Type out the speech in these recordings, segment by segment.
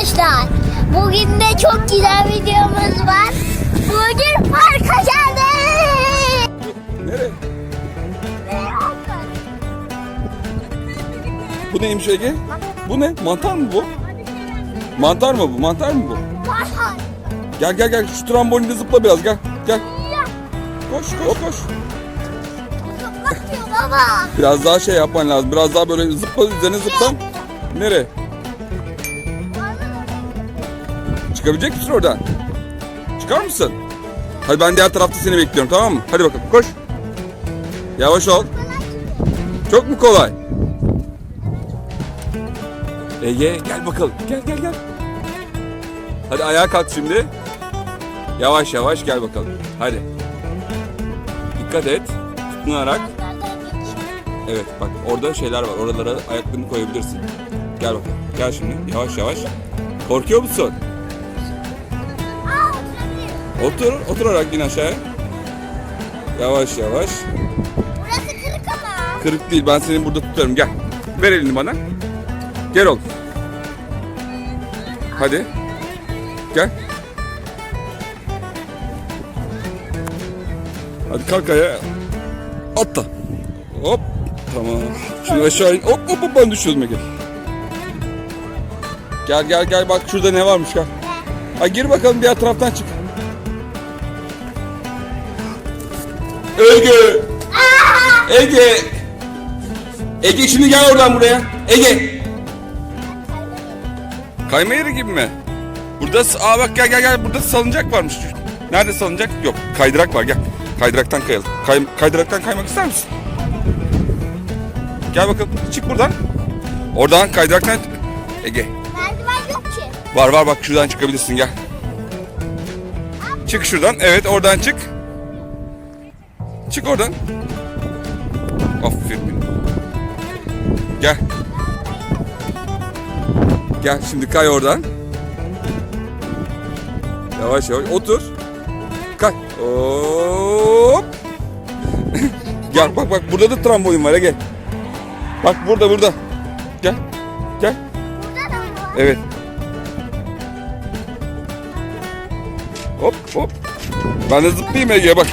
arkadaşlar. Bugün de çok güzel videomuz var. Bugün parka geldik. Nereye? Bu neymiş Ege? Bu ne? Mantar mı bu? Mantar mı bu? Mantar mı bu? Park. Gel gel gel şu trambolinde zıpla biraz gel. Gel. Koş koş koş. Biraz daha şey yapman lazım. Biraz daha böyle zıpla üzerine zıpla. Nereye? Çıkabilecek misin oradan? Çıkar mısın? Hadi ben diğer tarafta seni bekliyorum tamam mı? Hadi bakalım koş. Yavaş ol. Çok mu kolay? Ege gel bakalım. Gel gel gel. Hadi ayağa kalk şimdi. Yavaş yavaş gel bakalım. Hadi. Dikkat et. Tutunarak. Evet bak orada şeyler var. Oralara ayaklarını koyabilirsin. Gel bakalım. Gel şimdi. Yavaş yavaş. Korkuyor musun? Otur. Oturarak in aşağıya. Yavaş yavaş. Burası kırık ama. Kırık değil. Ben seni burada tutarım. Gel. Ver elini bana. Gel oğlum. Hadi. Gel. Hadi kalk ayağa. Atla. Hop. Tamam. Şimdi aşağı in. Hop hop hop ben düşüyordum Ege. Gel gel gel bak şurada ne varmış gel. Ha gir bakalım diğer taraftan çık. Ege. Ege. Ege şimdi gel oradan buraya. Ege. Kayma yeri gibi mi? Burada aa bak gel gel gel burada salıncak varmış. Nerede salıncak? Yok kaydırak var gel. Kaydıraktan kayalım. Kay, kaydıraktan kaymak ister misin? Gel bakalım çık buradan. Oradan kaydıraktan Ege. Merdiven yok ki. Var var bak şuradan çıkabilirsin gel. Çık şuradan. Evet oradan çık. Çık oradan. Aferin. Gel. Gel şimdi kay oradan. Yavaş yavaş otur. Kay. Hop. gel bak bak burada da trambolin var gel. Bak burada burada. Gel. Gel. Evet. Hop hop. Ben de zıplayayım Ege bak.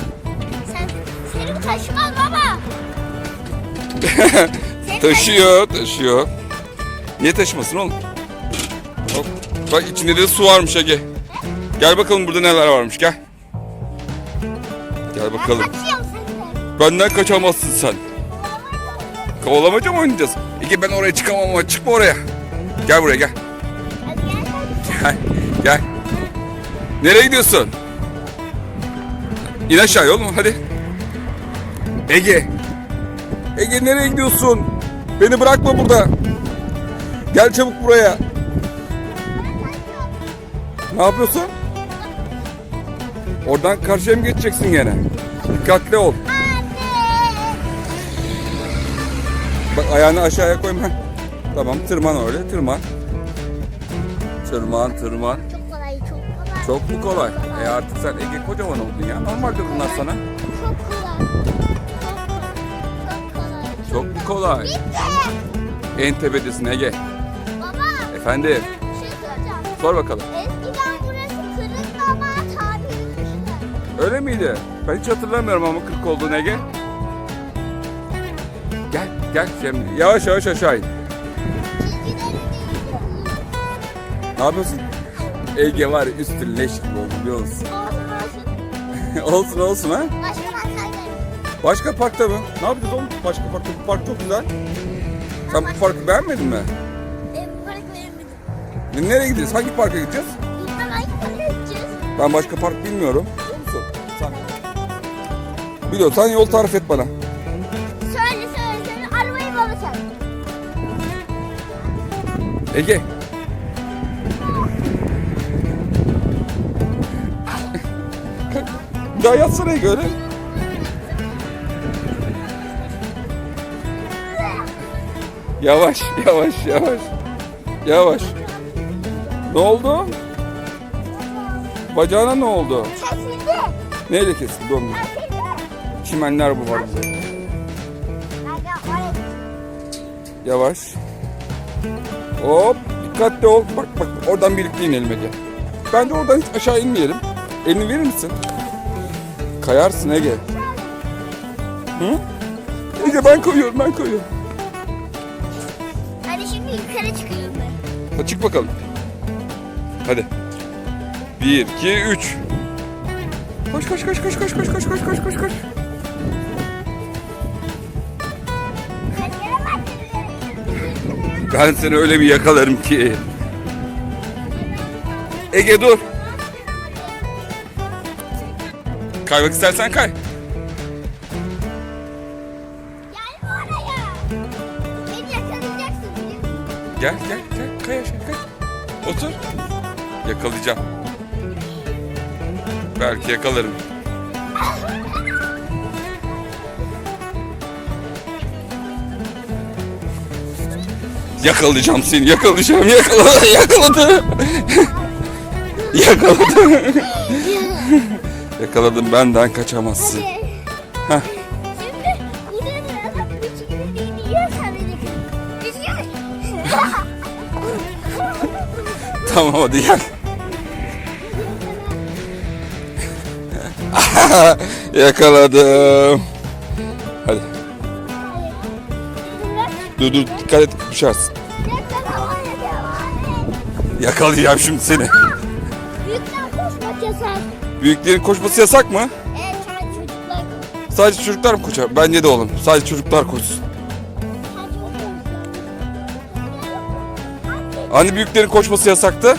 Taşıyor taşıyor. Niye taşımasın oğlum? Hop. Bak içinde de su varmış Ege. Gel bakalım burada neler varmış gel. Gel bakalım. Benden kaçamazsın sen. Kovalamaca mı oynayacağız? Ege ben oraya çıkamam ama çıkma oraya. Gel buraya gel. Gel. Gel. Nereye gidiyorsun? İn aşağı yol mu? Hadi. Ege. Ege nereye gidiyorsun? Beni bırakma burada. Gel çabuk buraya. Ne yapıyorsun? Oradan karşıya mı geçeceksin gene? Dikkatli ol. Bak ayağını aşağıya koyma. Tamam tırman öyle tırman. Tırman tırman. Çok kolay, çok kolay. Çok mu kolay? E artık sen Ege kocaman oldun ya. Normaldir bunlar sana. Çok kolay. Kolay? Bitti. En tepedesin Ege. Baba Efendim bir şey soracağım. sor bakalım. Eskiden burası kırıktı ama tabi etmişler. Öyle miydi? Ben hiç hatırlamıyorum ama 40 olduğunu Ege. Gel gel şimdi yavaş yavaş aşağı in. Ne yapıyorsun? Ege var üstün leş gibi oldu biliyor musun? Olsun olsun. olsun olsun ha. Başka. Başka parkta mı? Ne yapacağız oğlum? Başka parkta. Bu park çok güzel. Sen bu parkı beğenmedin mi? E, bu park veremedim. Nereye gideceğiz? Hangi parka gideceğiz? Bilmem hangi parka gideceğiz. Ben başka park bilmiyorum. Biliyor musun? Sen. Biliyorsan yol tarif et bana. Söyle söyle söyle. Arabayı bana sen. Ege. Bir daha yatsana Ege öyle. Yavaş, yavaş, yavaş. Yavaş. Ne oldu? Bacağına ne oldu? Kesildi. Neyle kesildi? Kesildi. Çimenler bu var Yavaş. Hop. Dikkatli ol. Bak bak oradan birlikte inelim Ege. Ben de oradan hiç aşağı inmeyelim. Elini verir misin? Kayarsın Ege. Hı? Ege ben koyuyorum ben koyuyorum. Hadi çık bakalım. Hadi. Bir, iki, üç. Koş koş koş koş koş koş koş koş koş koş koş. Ben seni öyle bir yakalarım ki. Ege dur. Kaymak istersen kay. Gelme oraya. Beni yakalayacaksın. Gel gel şakaya şakaya. Otur. Yakalayacağım. Belki yakalarım. Yakalayacağım seni, yakalayacağım, yakaladı, yakaladı. yakaladı. Yakaladım benden kaçamazsın. Heh. Şimdi buraya da bir çikolata yediyor sadece. Tamam hadi gel. Yakaladım. Hadi. Dur dur dikkat et düşersin. Yakalayacağım şimdi seni. Büyükler koşmak yasak. Büyüklerin koşması yasak mı? Evet sadece çocuklar. Sadece çocuklar mı koşar? Bence de oğlum. Sadece çocuklar koşsun. Hani büyüklerin koşması yasaktı?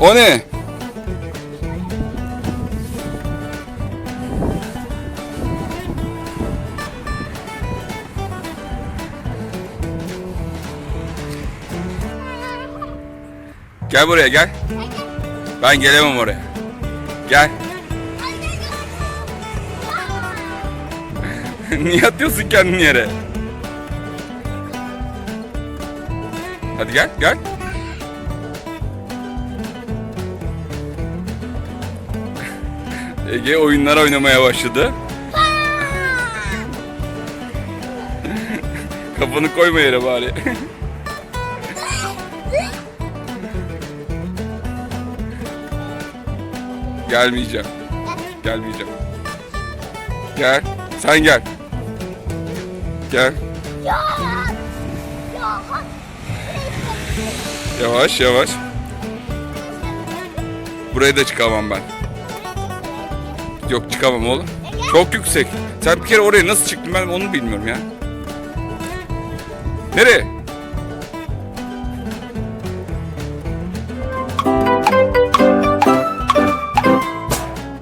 O ne? Gel buraya gel. Ben gelemem oraya. Gel. Niye atıyorsun kendini yere? Hadi gel, gel. Ege oyunlar oynamaya başladı. Kafanı koyma yere bari. Gelmeyeceğim. Gelmeyeceğim. Gel. Sen gel. Gel. Ya. Ya. Yavaş yavaş. Buraya da çıkamam ben. Yok çıkamam oğlum. Çok yüksek. Sen bir kere oraya nasıl çıktın ben onu bilmiyorum ya. Nereye?